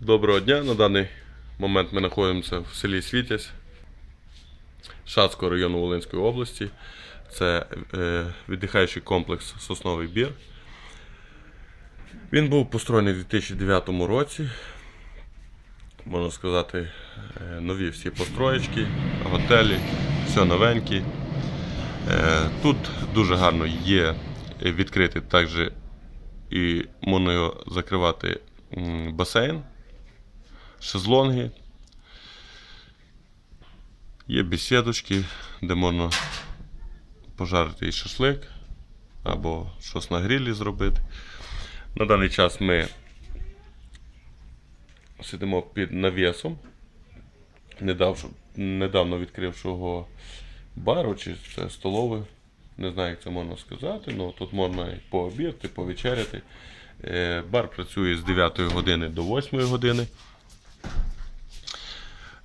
Доброго дня. На даний момент ми знаходимося в селі Світязь Шацького району Волинської області. Це е, віддихаючий комплекс Сосновий Бір. Він був построєний у 2009 році. Можна сказати, е, нові всі построєчки, готелі, все новенькі. Е, Тут дуже гарно є відкритий також і можна його закривати басейн, шезлонги. Є бесідочки, де можна пожарити і шашлик або щось на грілі зробити. На даний час ми сидимо під навісом, недавно, відкрившого бару чи це. Не знаю, як це можна сказати, але тут можна і пообідати, повечеряти. Е, Бар працює з 9 години до 8 години.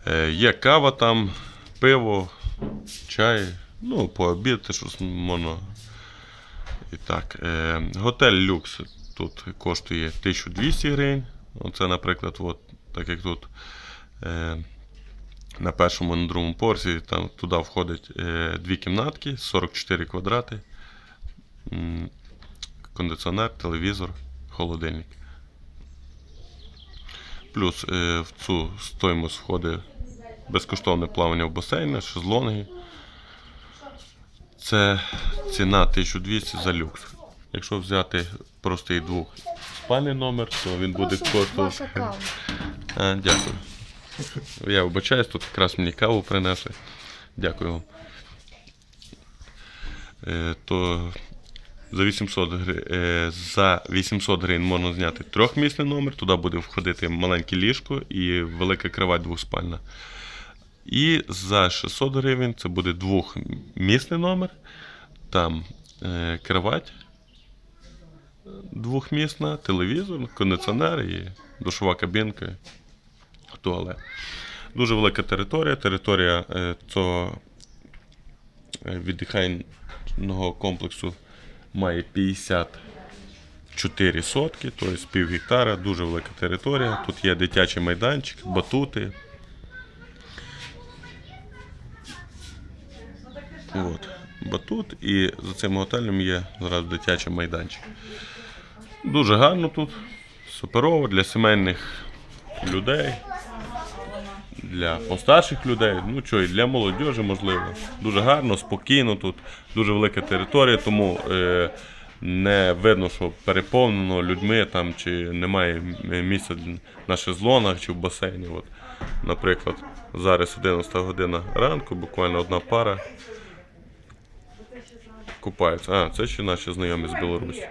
Е, Є кава там, пиво, чай, ну, пообідати, щось можна. І так. Е, Готель люкс тут коштує 1200 гривень. Оце, наприклад, от, так як тут е, на першому на другому поверсі, там туди входить дві кімнатки, 44 квадрати, кондиціонер, телевізор, холодильник. Плюс е, в цю стоїмость входить безкоштовне плавання в басейні, шезлонги. Це ціна 1200 за люкс. Якщо взяти простий двохспальний номер, то він буде коштувати. Аккаунт. Дякую. Я вибачаюсь, тут якраз мені каву принесли. Дякую вам. Е, то за 800, гри... е, за 800 гривень можна зняти трьохмісний номер, туди буде входити маленьке ліжко і велика кровать двоспальна. І за 600 гривень це буде двохмісний номер, там е, кровать двохмісна, телевізор, кондиціонер і душова кабінка, туалет. Дуже велика територія. Територія е, цього е, віддихального комплексу має 54 сотки, тобто пів гектара, дуже велика територія. Тут є дитячий майданчик, батути. От. Батут і за цим готелем є зараз дитячий майданчик. Дуже гарно тут, суперово для сімейних людей, для постарших людей, ну що, і для молодіжі можливо. Дуже гарно, спокійно тут, дуже велика територія, тому е, не видно, що переповнено людьми там, чи немає місця на шезлонах чи в басейні. От, наприклад, зараз 11 година ранку, буквально одна пара купаються. А, це ще наші знайомі з Білорусі.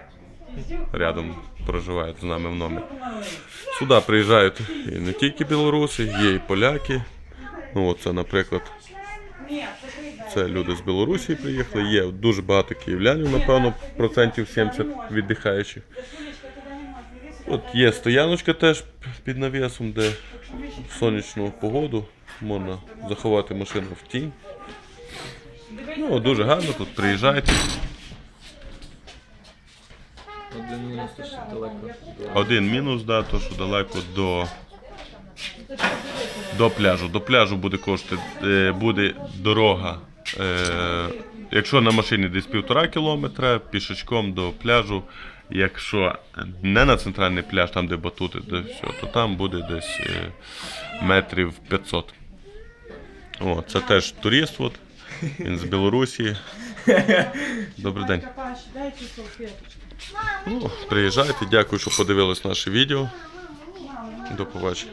Рядом проживають з нами в номері. Сюди приїжджають і не тільки білоруси, є і поляки. Ну, от це, наприклад, це люди з Білорусі приїхали. Є дуже багато київлянів, напевно, процентів 70 віддихаючих. От є стояночка теж під навісом, де в сонячну погоду можна заховати машину в тінь. Ну, дуже гарно тут приїжджайте. Один мінус то ще далеко. Один мінус, да, то що далеко до, до пляжу. До пляжу буде коштувати, е, буде дорога. Е, якщо на машині десь півтора кілометра, пішечком до пляжу. Якщо не на центральний пляж, там де батути, де все, то там буде десь е, метрів 500. О, це теж турист, от, він з Білорусі. Добрий день. Ну, приїжджайте, дякую, що подивились наше відео. До побачення.